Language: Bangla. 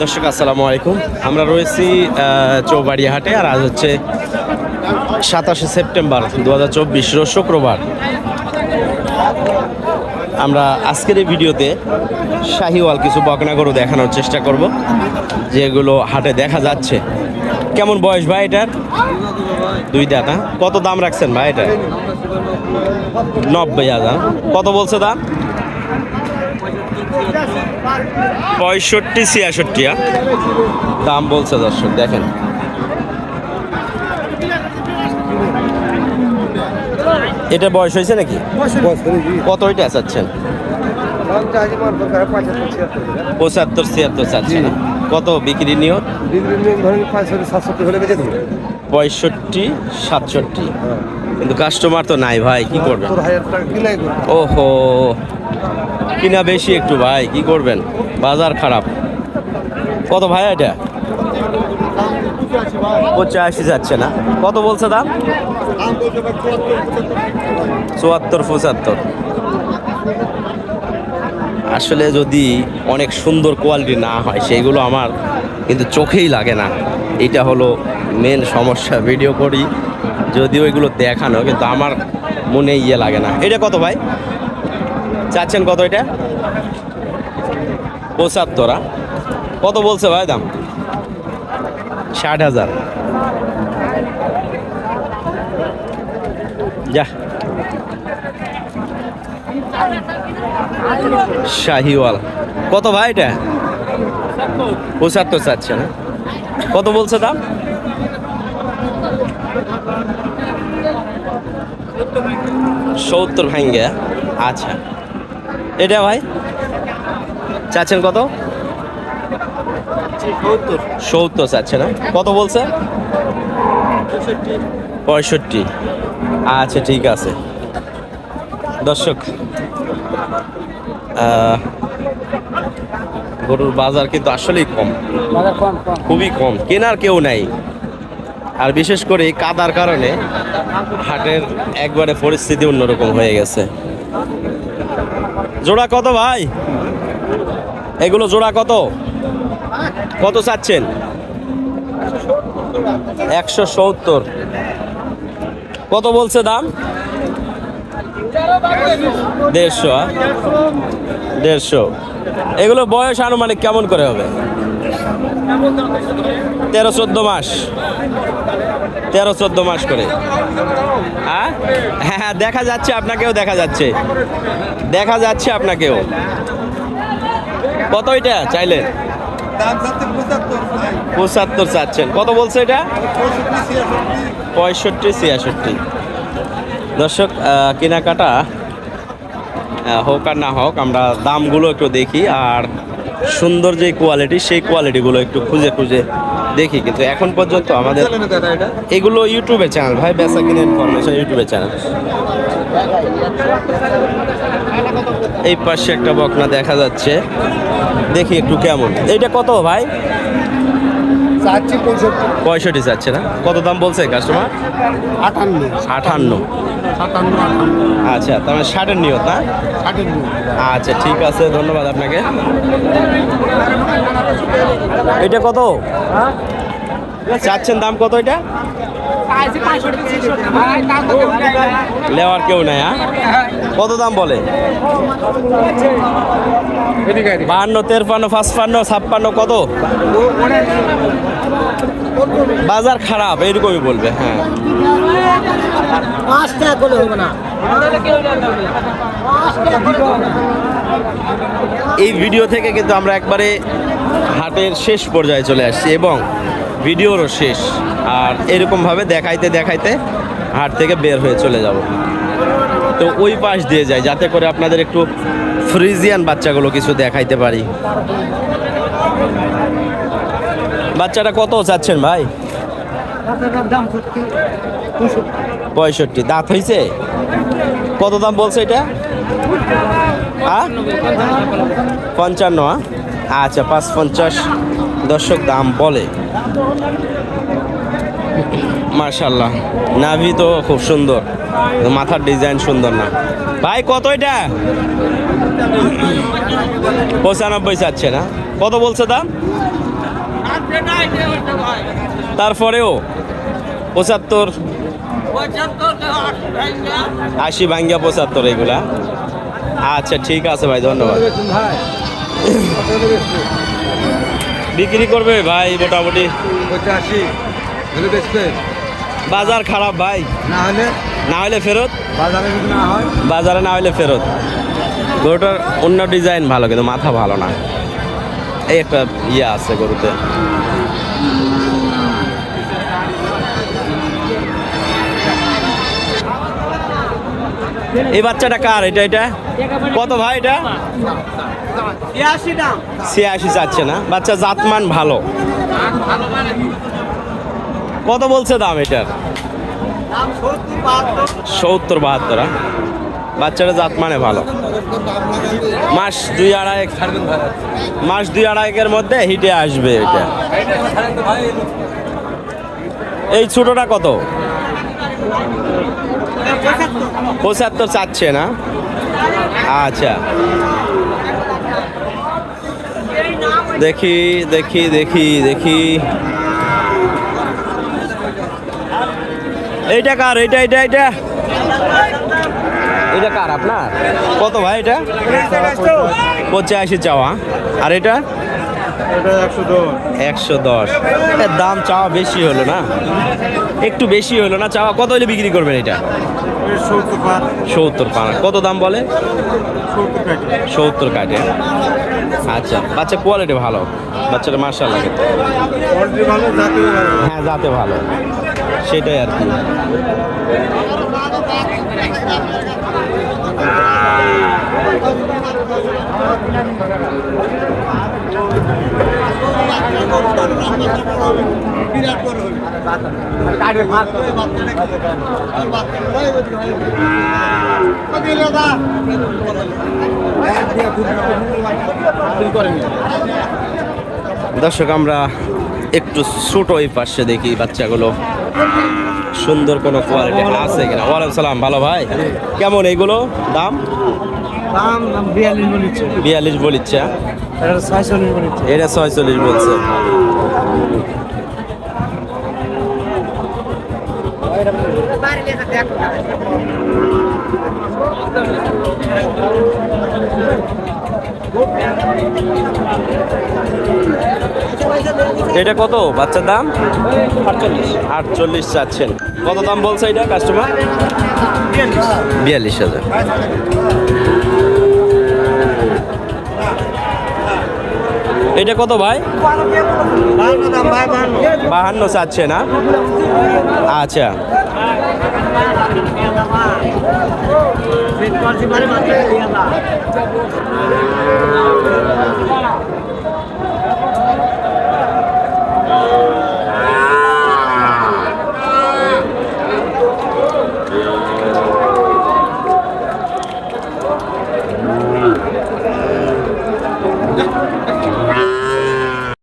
দর্শক, আসসালামু আলাইকুম। আমরা রয়েছি চৌবাড়িয়া হাটে আর আজ হচ্ছে সাতাশে সেপ্টেম্বর দু হাজার চব্বিশ শুক্রবার। আমরা আজকের এই ভিডিওতে শাহিওয়াল কিছু বকনা গরু দেখানোর চেষ্টা করব, যেগুলো হাটে দেখা যাচ্ছে। কেমন বয়স ভাই এটার? দুই দাঁতা কত দাম রাখছেন ভাই এটা? নব্বই হাজার। কত বলছে দাম? পঁয়ষট্টি ছিয়াষট্টি হ্যাঁ? দাম বলছে দর্শক দেখেন। এটা বয়স হয়েছে নাকি? কত ওইটা চাচ্ছেন? পঁচাত্তর ছিয়াত্তর চাচ্ছেন। কত বিক্রি নিয়ত? পঁয়ষট্টি সাতষট্টি। কিন্তু কাস্টমার তো নাই ভাই কি করবেন ওহো। কিনা বেশি একটু ভাই, কি করবেন? বাজার খারাপ। কত ভাই এটা? পঁচাশি যাচ্ছে না। কত বলছে দাম? চুয়াত্তর, পঁচাত্তর। আসলে যদি অনেক সুন্দর কোয়ালিটি না হয়, সেইগুলো আমার কিন্তু চোখেই লাগে না। এটা হলো মেন সমস্যা। ভিডিও করি, যদিও এগুলো দেখানো, কিন্তু আমার মনে ইয়ে লাগে না। এটা কত ভাই? চাচ্ছেন কত এটা? পঁচাত্তরা কত বলছে ভাই দাম? ষাট হাজার। যা। শাহিওয়াল। কত ভাই এটা? পঁচাত্তর চাচ্ছে না কত বলছে দাম? সত্তর ভাঙ্গে আচ্ছা। এটা ভাই? চাচ্ছেন কত? সত্তর। চাচ্ছে না? কত বলছে? পঁয়ষট্টি। আচ্ছা ঠিক আছে। দর্শক গরুর বাজার কিন্তু আসলেই কম। খুবই কম। কেনার কেউ নাই। আর বিশেষ করে কাদার কারণে হাটের একবারে পরিস্থিতি অন্যরকম হয়ে গেছে। জোড়া কত ভাই? এগুলো জোড়া কত? কত চাচ্ছেন? একশো সত্তর। কত বলছে দাম? দেড়শো দেড়শো। এগুলো বয়স আনুমানিক কেমন করে হবে? তেরো চোদ্দ মাস। তেরো চোদ্দ মাস করে। হ্যাঁ? হ্যাঁ দেখা যাচ্ছে আপনাকেও, দেখা যাচ্ছে। দেখা যাচ্ছে আপনাকেও। কত এটা চাইলে? পঁচাত্তর চাচ্ছেন। কত বলছে এটা? পঁয়ষট্টি, ছিয়াষট্টি। দর্শক কেনাকাটা হোক আর না হোক, আমরা দামগুলো একটু দেখি, আর সুন্দর যে কোয়ালিটি সেই কোয়ালিটিগুলো একটু খুঁজে খুঁজে দেখি কিন্তু এখন পর্যন্ত আমাদের এগুলো ইউটিউবে চ্যানেল ভাই বেসা কিনে ইনফরমেশন ইউটিউবে চ্যানেল। এই পাশে একটা বকনা দেখা যাচ্ছে। দেখি একটু কেমন। এইটা কত ভাই? চাচ্ছি পঁয়ষট্টি। পঁয়ষট্টি যাচ্ছে না? কত দাম বলছে কাস্টমার আটান্ন। আঠান্ন সাতান্ন আচ্ছা তার মানে ষাটের নিয়ত না? আটান্ন আচ্ছা ঠিক আছে ধন্যবাদ আপনাকে। এটা কত? চাচ্ছেন দাম কত এটা? লেওয়ার কেউ নাই হ্যাঁ? কত দাম বলে? বাহান্ন তেরপান্ন পাঁচপান্ন ছাপ্পান্ন কত? বাজার খারাপ এরকমই বলবে হ্যাঁ। পাঁচ টাকা করলে হবে না। এই ভিডিও থেকে কিন্তু আমরা একবারে হাটের শেষ পর্যায়ে চলে আসছি এবং ভিডিওরও শেষ। আর এরকমভাবে দেখাইতে দেখাইতে হাট থেকে বের হয়ে চলে যাব। তো ওই পাশ দিয়ে যায়, যাতে করে আপনাদের একটু ফ্রিজিয়ান বাচ্চাগুলো কিছু দেখাইতে পারি। বাচ্চাটা কত চাচ্ছেন ভাই? পঁয়ষট্টি। দাঁত হয়েছে কত দাম বলছে এটা? পঞ্চান্ন? আচ্ছা পাঁচ পঞ্চাশ দর্শক দাম বলে। মার্শাল্লাহ নাভি তো খুব সুন্দর। মাথার ডিজাইন সুন্দর না। ভাই, কত এটা? পঁচানব্বই চাচ্ছে না? কত বলছে দাম? তারপরেও পঁচাত্তর। আশি ভাঙ্গা পঁচাত্তর এগুলা। আচ্ছা ঠিক আছে ভাই, ধন্যবাদ। বিক্রি করবে ভাই, মোটামুটি। পঁচাশি। বাজার খারাপ ভাই। না হলে? না হলে ফেরত? বাজারে না হয়? বাজারে না হলে ফেরত। গরুটার অন্য ডিজাইন ভালো কিন্তু মাথা ভালো না। এই একটা ইয়ে আছে গরুতে। এই বাচ্চাটা কার এটা এটা? কত ভাই এটা? ছিয়াশি চাচ্ছে না। বাচ্চা জাতমান ভালো। কত বলছে দাম এটার? সত্তর বাহাত্তর? বাচ্চাটা জাত মানে ভালো। মাস দুই আড়াই মাস দুই আড়াইকের মধ্যে হিটে আসবে এটা। এই ছোটটা কত? পঁচাত্তর চাচ্ছে না? আচ্ছা। দেখি দেখি দেখি দেখি। এইটা কার? এইটা এইটা এইটা। এটা কার আপনার? কত ভাই এটা? পঁচাশি চাওয়া। আর এটা? এটা একশো দশ। একশো দশ এর দাম চাওয়া বেশি হলো না? একটু বেশি হলো না চাওয়া কত হলে বিক্রি করবেন এটা? সত্তর পাঁচ। পানা কত দাম বলে? সত্তর কাটে আচ্ছা বাচ্চা কোয়ালিটি ভালো। বাচ্চাটা মার্শাল লাগে হ্যাঁ যাতে ভালো। সেটাই আর কি। দর্শক আমরা একটু ছোট ওই পাশে দেখি বাচ্চাগুলো। সুন্দর কোনো কোয়ালিটি আছে কিনা। ওয়ালাইকুম সালাম ভালো ভাই? কেমন এইগুলো দাম? দাম বিয়াল্লিশ বলেছে। বিয়াল্লিশ বলিচ্ছে এটা ছয়চল্লিশ বলেছে। বলছে। এটা কত? বাচ্চার দাম? আটচল্লিশ চাচ্ছেন। কত দাম বলছে এটা কাস্টমার বিয়াল্লিশ হাজার। এটা কত ভাই? বাহান্ন চাচ্ছে না? আচ্ছা। बात करें